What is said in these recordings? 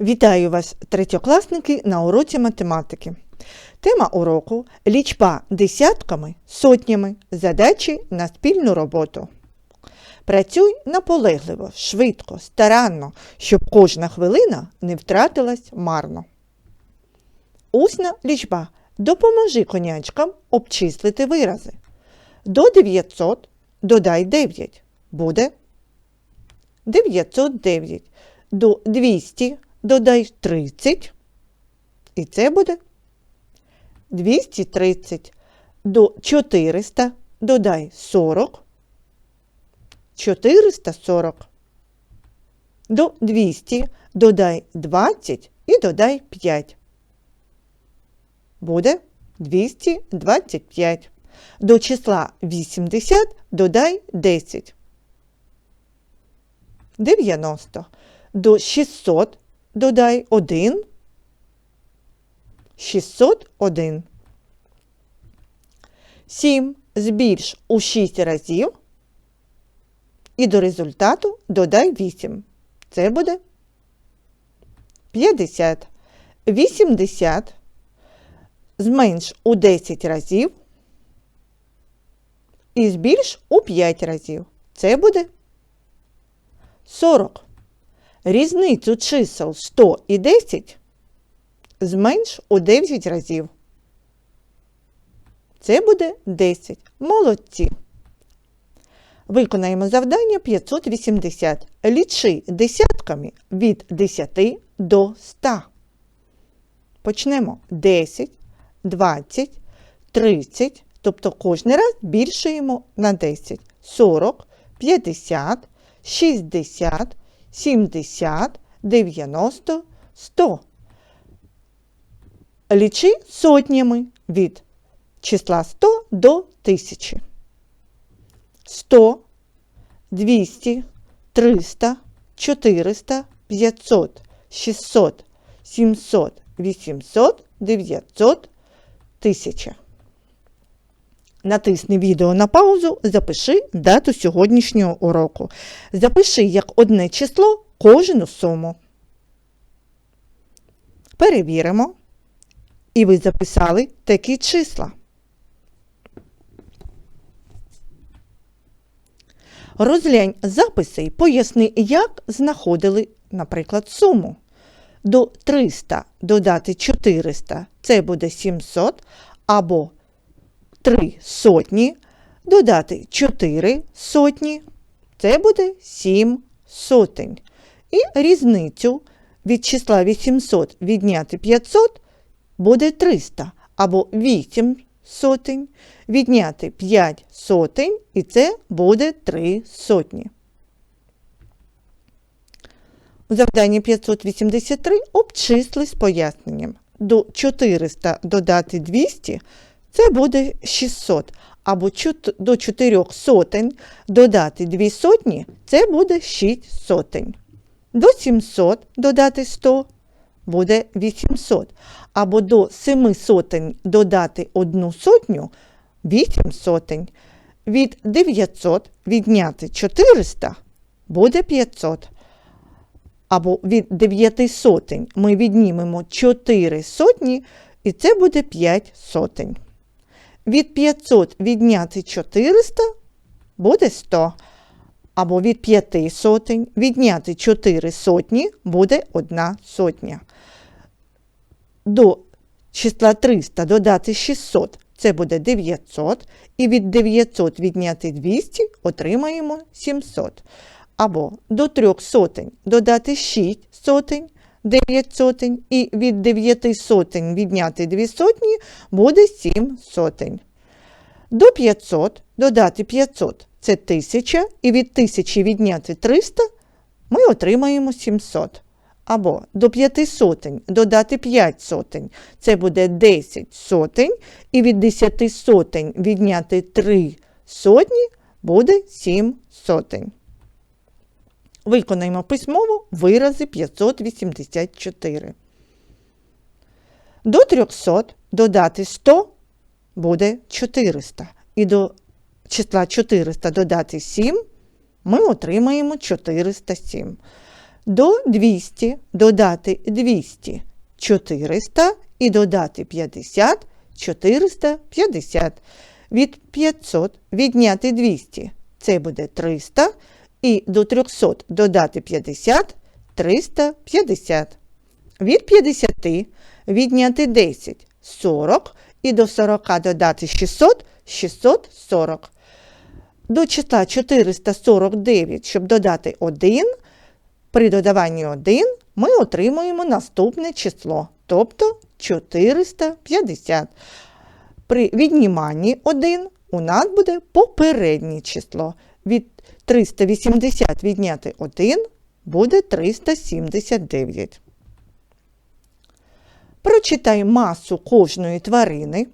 Вітаю вас, третьокласники, на уроці математики. Тема уроку лічба десятками, сотнями, задачі на спільну роботу. Працюй наполегливо, швидко, старанно, щоб кожна хвилина не втратилась марно. Усна лічба. Допоможи конячкам обчислити вирази. До 900 додай 9. Буде 909. До 200 додай 30. І це буде 230. До 400 додай 40. 440. До 200 додай 20 і додай 5. Буде 225. До числа 80 додай 10. 90. До 600 додай 1. 601. 7 збільш у 6 разів. І до результату додай 8. Це буде 50. 80. Зменш у 10 разів. І збільш у 5 разів. Це буде 40. Різницю чисел 100 і 10 зменш у 9 разів. Це буде 10. Молодці. Виконаємо завдання 580. Лічи десятками від 10 до 100. Почнемо 10, 20, 30, тобто кожен раз більшуємо на 10, 40, 50, 60, 70, 90, 100. Лічи сотнями від числа 100 до 1000. 100, 200, 300, 400, 500, 600, 700, 800, 900, 1000. Натисни відео на паузу, запиши дату сьогоднішнього уроку. Запиши як одне число кожну суму. Перевіримо. І ви записали такі числа. Розглянь записи і поясни, як знаходили, наприклад, суму. До 300 додати 400 це буде 700, або 3 сотні додати 4 сотні це буде 7 сотень. І різницю від числа 800 відняти 500 буде 300, або 8 сотень, відняти 5 сотень, і це буде 3 сотні. У завданні 583 обчисли з поясненням. До 400 додати 200 це буде 600. Або до 4 сотень додати 2 сотні це буде 6 сотень. До 700 додати 100 буде 800. Або до 7 сотень додати 1 сотню 8 сотень. Від 900 відняти 400 буде 500. Або від 9 сотень ми віднімемо 4 сотні, і це буде 5 сотень. Від 500 відняти 400 буде 100. Або від 5 сотень відняти 4 сотні буде 1 сотня. До числа 300 додати 600 це буде 900. І від 900 відняти 200 отримаємо 700. Або до 3 сотень додати 6 сотень, 9 сотень. І від 9 сотень відняти 2 сотні буде 7 сотень. До 500 додати 500 це 1000, і від 1000 відняти 300 ми отримаємо 700. Або до 5 сотень додати 5 сотень це буде 10 сотень, і від 10 сотень відняти 3 сотні буде 7 сотень. Виконаємо письмово вирази 584. До 300 додати 100 буде 400. І до числа 400 додати 7 ми отримаємо 407. До 200 додати 200 400 і додати 50 450. Від 500 відняти 200 це буде 300. І до 300 додати 50 350. Від 50 відняти 10 40 і до 40 додати 600 640. До числа 449, щоб додати 1, при додаванні 1 ми отримуємо наступне число, тобто 450. При відніманні 1 у нас буде попереднє число. Від 380 відняти 1 буде 379. Прочитай масу кожної тварини,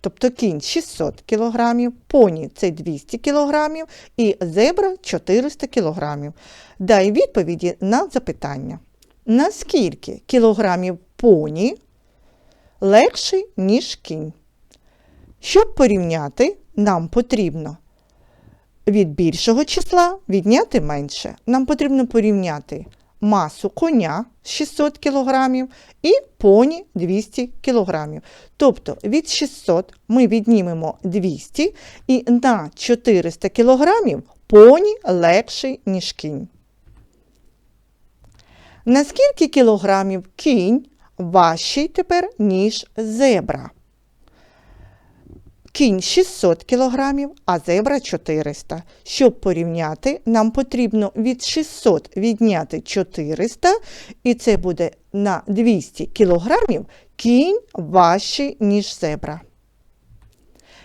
тобто кінь 600 кг, поні це 200 кг і зебра 400 кг. Дай відповіді на запитання. Наскільки кілограмів поні легший, ніж кінь? Щоб порівняти, нам потрібно від більшого числа відняти менше. Нам потрібно порівняти масу коня 600 кг і поні 200 кг. Тобто від 600 ми віднімемо 200 і на 400 кг поні легший, ніж кінь. Наскільки кілограмів кінь важчий тепер, ніж зебра? Кінь 600 кг, а зебра 400. Щоб порівняти, нам потрібно від 600 відняти 400, і це буде на 200 кг кінь важчий, ніж зебра.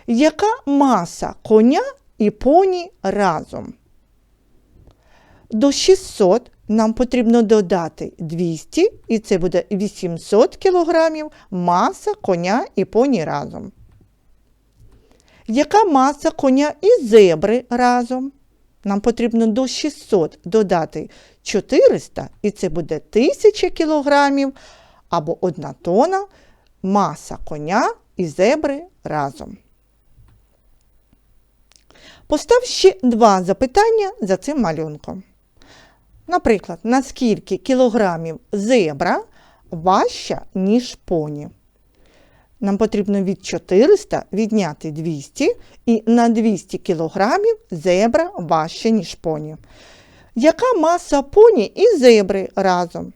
Яка маса коня і поні разом? До 600 нам потрібно додати 200, і це буде 800 кг маса коня і поні разом. Яка маса коня і зебри разом? Нам потрібно до 600 додати 400, і це буде 1000 кг або 1 тона маса коня і зебри разом. Постав ще два запитання за цим малюнком. Наприклад, наскільки кілограмів зебра важча, ніж поні? Нам потрібно від 400 відняти 200 і на 200 кг зебра важче, ніж поні. Яка маса поні і зебри разом?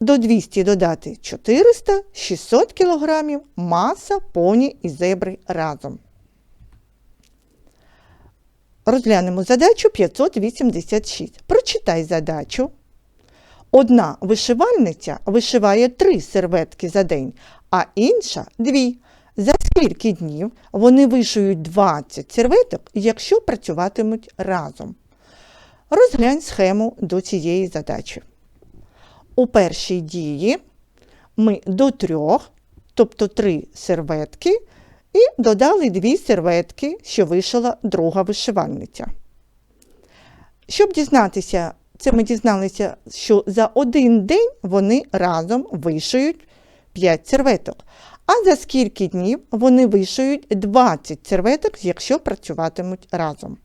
До 200 додати 400, 600 кг маса поні і зебри разом. Розглянемо задачу 586. Прочитай задачу. Одна вишивальниця вишиває три серветки за день, а інша дві. За скільки днів вони вишиють 20 серветок, якщо працюватимуть разом. Розглянь схему до цієї задачі. У першій дії ми до трьох, тобто три серветки, і додали дві серветки, що вишила друга вишивальниця. Щоб дізнатися, це ми дізналися, що за один день вони разом вишиють 5 серветок. А за скільки днів вони вишиють 20 серветок, якщо працюватимуть разом.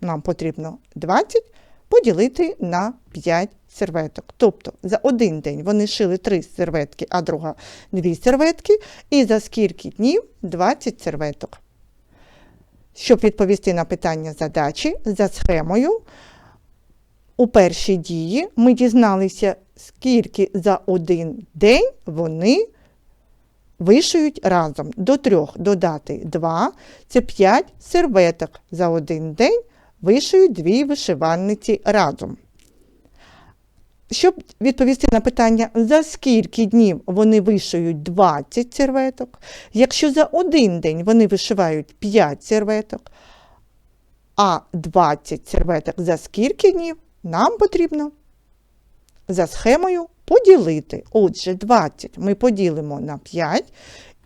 Нам потрібно 20 поділити на 5 серветок. Тобто за один день вони шили 3 серветки, а друга 2 серветки. І за скільки днів 20 серветок. Щоб відповісти на питання задачі за схемою, у першій дії ми дізналися, скільки за один день вони вишиють разом. До трьох додати 2, це 5 серветок за один день вишиють дві вишивальниці разом. Щоб відповісти на питання, за скільки днів вони вишиють 20 серветок, якщо за один день вони вишивають 5 серветок, а 20 серветок за скільки днів, нам потрібно за схемою поділити. Отже, 20 ми поділимо на 5,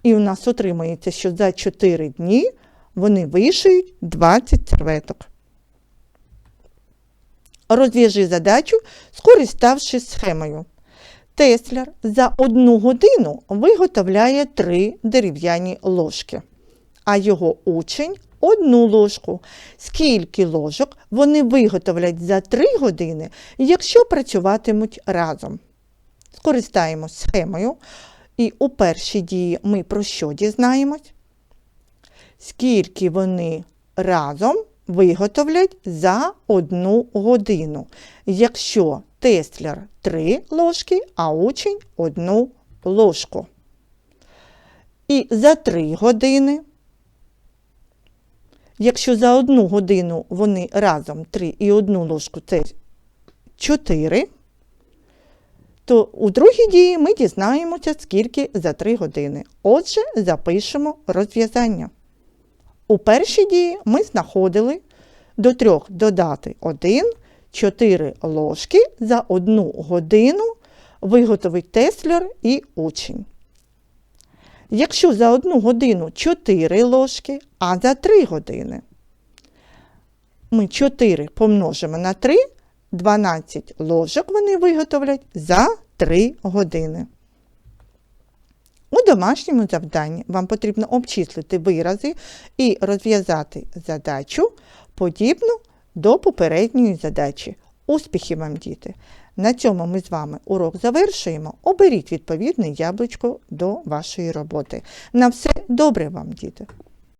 і у нас отримається, що за 4 дні вони вишиють 20 серветок. Розв'яжи задачу, скориставшись схемою. Тесляр за одну годину виготовляє три дерев'яні ложки, а його учень одну ложку. Скільки ложок вони виготовлять за 3 години, якщо працюватимуть разом? Скористаємось схемою. І у першій дії ми про що дізнаємось? Скільки вони разом виготовлять за одну годину, якщо Теслер 3 ложки, а учень одну ложку. І за 3 години, якщо за одну годину вони разом 3 і одну ложку це 4, то у другій дії ми дізнаємося, скільки за 3 години. Отже, запишемо розв'язання. У першій дії ми знаходили до 3 додати 1, 4 ложки за 1 годину виготовить Теслер і учень. Якщо за 1 годину 4 ложки, а за 3 години ми 4 помножимо на 3, 12 ложок вони виготовлять за 3 години. У домашньому завданні вам потрібно обчислити вирази і розв'язати задачу, подібну до попередньої задачі. Успіхів вам, діти! На цьому ми з вами урок завершуємо. Оберіть відповідне яблучко до вашої роботи. На все добре вам, діти!